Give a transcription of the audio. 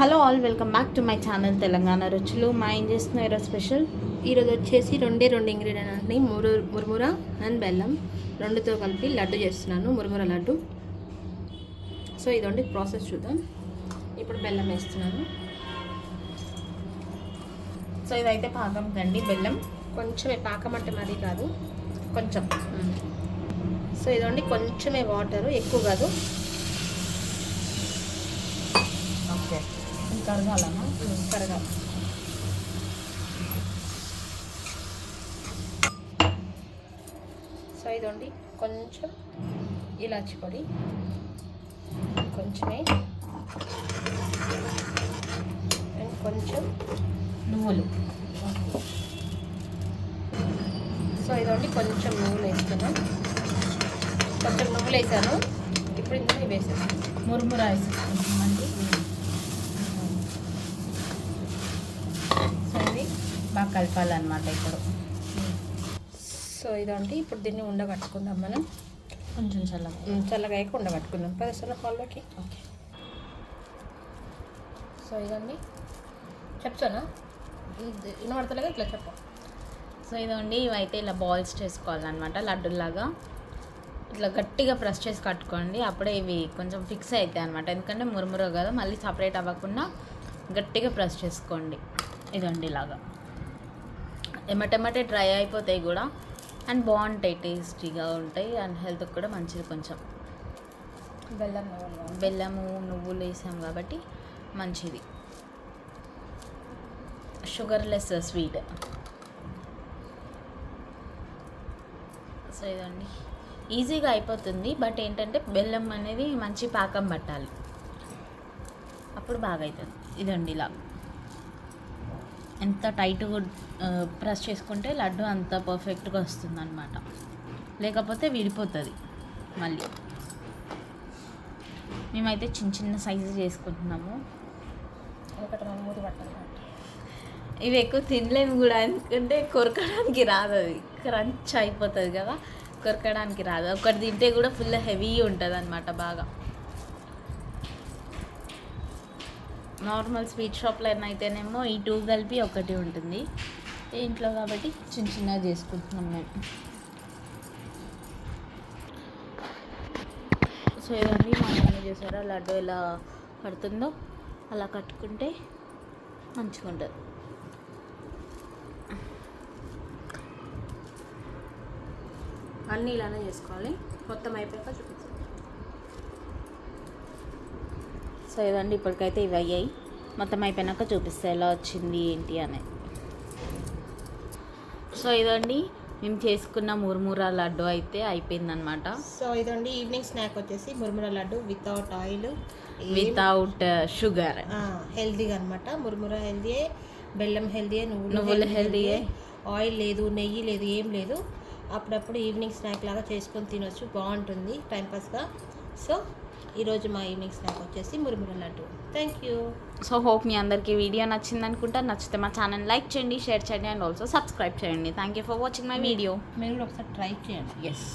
Hello all welcome back to my channel Telangana రుచులు. మా ఏం చేస్తున్నాం ఈరోజు స్పెషల్? ఈరోజు వచ్చేసి రెండే రెండు ఇంగ్రీడియంట్ అండి మురు మురుముర అండ్ బెల్లం రెండుతో కలిపి లడ్డు చేస్తున్నాను మురుముర లడ్డు. సో ఇదండి ప్రాసెస్ చూద్దాం. ఇప్పుడు బెల్లం వేస్తున్నాను. సో ఇదైతే పాకం కండి బెల్లం. కొంచెమే పాకం అంటే మరీ కాదు కొంచెం. సో ఇదండి కొంచెమే వాటర్ ఎక్కువ కాదు. ఓకే. కరగాలమ్మా కరగా సో ఇదండి కొంచెం ఇలాచి పొడి. కొంచెమే. అండ్ కొంచెం నువ్వులు. సో ఇదండి కొంచెం నువ్వులు వేస్తున్నాం కొంచెం నువ్వులు వేసాను. ఇప్పుడు ఇందులో ఇవి వేసేస్తాను మురుముర సో ఇది బాగా కలపాలన్నమాట ఇప్పుడు. సో ఇదండి ఇప్పుడు దీన్ని ఉండగట్టుకుందాం మనం. కొంచెం చల్లగా. చల్లగా అయ్యాక ఉండగట్టుకుందాం పదిస్తున్న హాల్లోకి ఓకే. సో ఇదండి. చెప్తానా? వినబడతలేగా ఇట్లా చెప్పు. సో ఇదండి ఇవైతే ఇలా బాల్స్ చేసుకోవాలన్నమాట లడ్డులాగా ఇట్లా గట్టిగా ప్రెస్ చేసి కట్టుకోండి అప్పుడే ఇవి కొంచెం ఫిక్స్ అవుతాయి అనమాట ఎందుకంటే మురుమురు కదా మళ్ళీ సపరేట్ అవ్వకుండా గట్టిగా ప్రెస్ చేసుకోండి. ఇదండి ఇలాగా. ఎమ్మటెమ్మటే డ్రై అయిపోతాయి కూడా. అండ్ బాగుంటాయి టేస్టీగా ఉంటాయి. అండ్ హెల్త్కి కూడా మంచిది కొంచెం. బెల్లం బెల్లము నువ్వులు వేసాం కాబట్టి మంచిది. Sugarless sweet. సో ఇదండి. ఈజీగా అయిపోతుంది బట్ ఏంటంటే బెల్లం అనేది మంచి పాకం పట్టాలి. అప్పుడు బాగా అవుతుంది ఇదండి ఇలా. ఎంత టైట్గా ప్రెస్ చేసుకుంటే లడ్డు అంత పర్ఫెక్ట్గా వస్తుంది అనమాట లేకపోతే విడిపోతుంది మళ్ళీ. మేమైతే చిన్న చిన్న సైజు చేసుకుంటున్నాము. ఒకటి రెండు మూడు పట్టాలి ఇవి ఎక్కువ తినలేము కూడా ఎందుకంటే కొరకడానికి రాదు అది. క్రంచ్ అయిపోతుంది కదా కొరకడానికి రాదు. ఒకటి తింటే కూడా ఫుల్ హెవీ ఉంటుంది అనమాట బాగా. నార్మల్ స్వీట్ షాప్లో అయితేనేమో ఈ టూ కలిపి ఒకటి ఉంటుంది. ఇంట్లో కాబట్టి చిన్న చిన్నగా చేసుకుంటున్నాం మేము. సో ఇవన్నీ మా మమ్మీ చూసారా లడ్డు ఎలా పడుతుందో అలా కట్టుకుంటే మంచిగా ఉంటుంది. అన్నీ ఇలానే చేసుకోవాలి. మొత్తం అయిపోయాక చూపిస్తాను సో ఇదండి ఇప్పటికైతే ఇవి అయ్యాయి. మొత్తం అయిపోయినాక చూపిస్తే ఎలా వచ్చింది ఏంటి అని. సో ఇదండి మేము చేసుకున్న మురుమురా లడ్డు అయితే అయిపోయిందనమాట సో ఇదండి ఈవినింగ్ స్నాక్ వచ్చేసి murmura laddoo without oil without sugar. హెల్దీగా అనమాట మురుముర హెల్దీయే బెల్లం హెల్దీయే నువ్వులు healthy-యే. ఆయిల్ లేదు నెయ్యి లేదు ఏం లేదు. అప్పుడప్పుడు ఈవినింగ్ స్నాక్ లాగా చేసుకొని తినొచ్చు బాగుంటుంది టైంపాస్గా సో ఈరోజు మా ఈవినింగ్ స్నాక్ వచ్చేసి murmura laddoo. Thank you so hope మీ అందరికీ వీడియో నచ్చింది అనుకుంటా. నచ్చితే మా ఛానల్ లైక్ చేయండి షేర్ చేయండి అండ్ ఆల్సో సబ్స్క్రైబ్ చేయండి. Thank you for watching my video మీరు కూడా ఒకసారి ట్రై చేయండి. ఎస్